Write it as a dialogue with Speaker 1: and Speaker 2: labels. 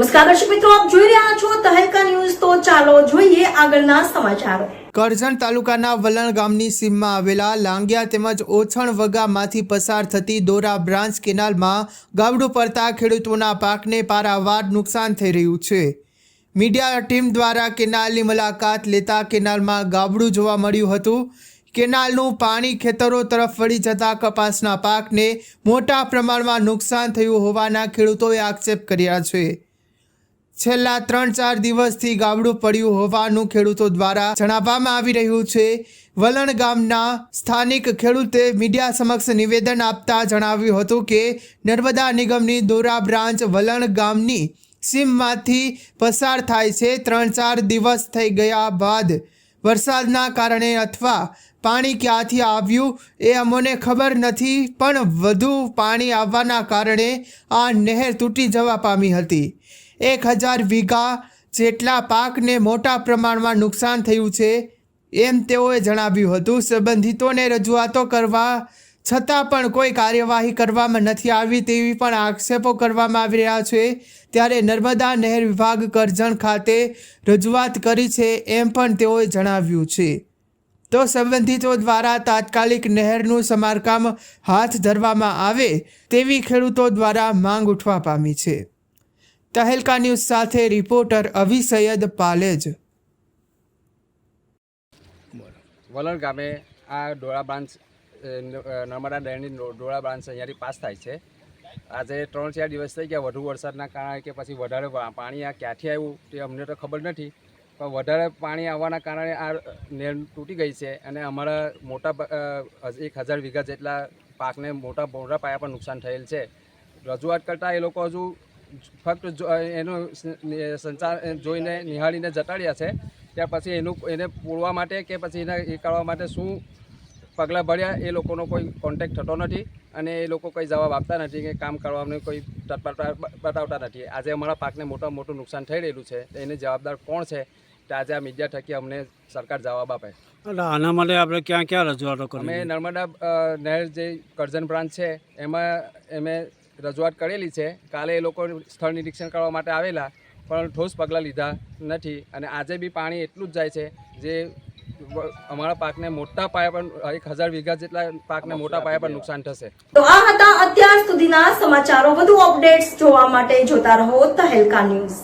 Speaker 1: નમસ્કાર દર્શક મિત્રો, આપ જોઈ રહ્યા છો તહેલકા ન્યૂઝ. તો ચાલો જોઈએ આગળના સમાચારો.
Speaker 2: કરજણ તાલુકાના વલણ ગામની સીમમાં આવેલા લાંગિયા તેમજ ઓછણ વગામાંથી પસાર થતી દોરા બ્રાન્ચ કેનાલમાં ગાબડું પડતા ખેડૂતોના પાકને પારાવાર નુકસાન થઈ રહ્યું છે. મીડિયા ટીમ દ્વારા કેનાલની મુલાકાત લેતા કેનાલમાં ગાબડું જોવા મળ્યું હતું. કેનાલનું પાણી ખેતરો તરફ વળી જતા કપાસના પાકને મોટા પ્રમાણમાં નુકસાન થયું હોવાના ખેડૂતોએ આક્ષેપ કર્યા છે. છેલ્લા ત્રણ ચાર દિવસથી ગાબડું પડ્યું હોવાનું ખેડૂતો દ્વારા જણાવવામાં આવી રહ્યું છે. વલણ ગામના સ્થાનિક ખેડૂતે મીડિયા સમક્ષ નિવેદન આપતા જણાવ્યું હતું કે, નર્મદા નિગમની દોરા બ્રાન્ચ વલણ ગામની સીમમાંથી પસાર થાય છે. ત્રણ ચાર દિવસ થઈ ગયા બાદ વરસાદના કારણે અથવા પાણી ક્યાંથી આવ્યું એ અમોને ખબર નથી, પણ વધુ પાણી આવવાના કારણે આ નહેર તૂટી જવા પામી હતી. એક હજાર વીઘા જેટલા પાકને મોટા પ્રમાણમાં નુકસાન થયું છે એમ તેઓએ જણાવ્યું હતું. સંબંધિતોને રજૂઆતો કરવા છતાં પણ કોઈ કાર્યવાહી કરવામાં નથી આવી તેવી પણ આક્ષેપો કરવામાં આવી રહ્યા છે. ત્યારે નર્મદા નહેર વિભાગ કરજણ ખાતે રજૂઆત કરી છે એમ પણ તેઓએ જણાવ્યું છે. તો સંબંધિતો દ્વારા તાત્કાલિક નહેરનું સમારકામ હાથ ધરવામાં આવે તેવી ખેડૂતો દ્વારા માંગ ઉઠવા પામી છે. તહેલકા ન્યૂઝ સાથે રિપોર્ટર અવિ સૈયદ પાલેજ.
Speaker 3: વલણ ગામે આ ડોળા બ્રાન્ચ નર્મદા ડેમની ડોળા બ્રાન્ચ અહીંયાથી પાસ થાય છે. આજે ત્રણ ચાર દિવસ થઈ ગયા વધુ વરસાદના કારણે કે પછી વધારે પાણી આ ક્યાંથી આવ્યું તે અમને તો ખબર નથી. પણ વધારે પાણી આવવાના કારણે આ નેર તૂટી ગઈ છે અને અમારા મોટા એક હજાર વીઘા જેટલા પાકને મોટા મોટા પાયા પર નુકસાન થયેલ છે. રજૂઆત કરતાં એ લોકો હજુ ફક્ત એનો સંચાર જોઈને નિહાળીને જટાડ્યા છે. ત્યાર પછી એનું એને પૂરવા માટે કે પછી એને એ કરવા માટે શું પગલાં ભર્યા એ લોકોનો કોઈ કોન્ટેક્ટ થતો નથી અને એ લોકો કંઈ જવાબ આપતા નથી કે કામ કરવાનું કોઈ બતાવતા નથી. આજે અમારા પાકને મોટા મોટું નુકસાન થઈ રહેલું છે. એને જવાબદાર કોણ છે? તે આજે આ મીડિયા થકી અમને સરકાર જવાબ આપે.
Speaker 4: એટલે આના માટે આપણે ક્યાં ક્યાં રજૂઆતો
Speaker 3: અમે નર્મદા નહેર જે કરજણ બ્રાન્ચ છે એમાં અમે રજૂઆત કરેલી છે. કાલે એ લોકો સ્થળ નિરીક્ષણ કરવા માટે આવેલા પણ ઠોસ પગલાં લીધા નથી અને આજે બી પાણી એટલું જ જાય છે જે અમારા પાકને મોટા પાયા પર એક હજાર વીઘા જેટલા પાકને મોટા પાયા પર નુકસાન થશે.
Speaker 1: તો આ હતા અત્યાર સુધીના સમાચારો. વધુ અપડેટ્સ જોવા માટે જોતા રહો તહેલકા ન્યૂઝ.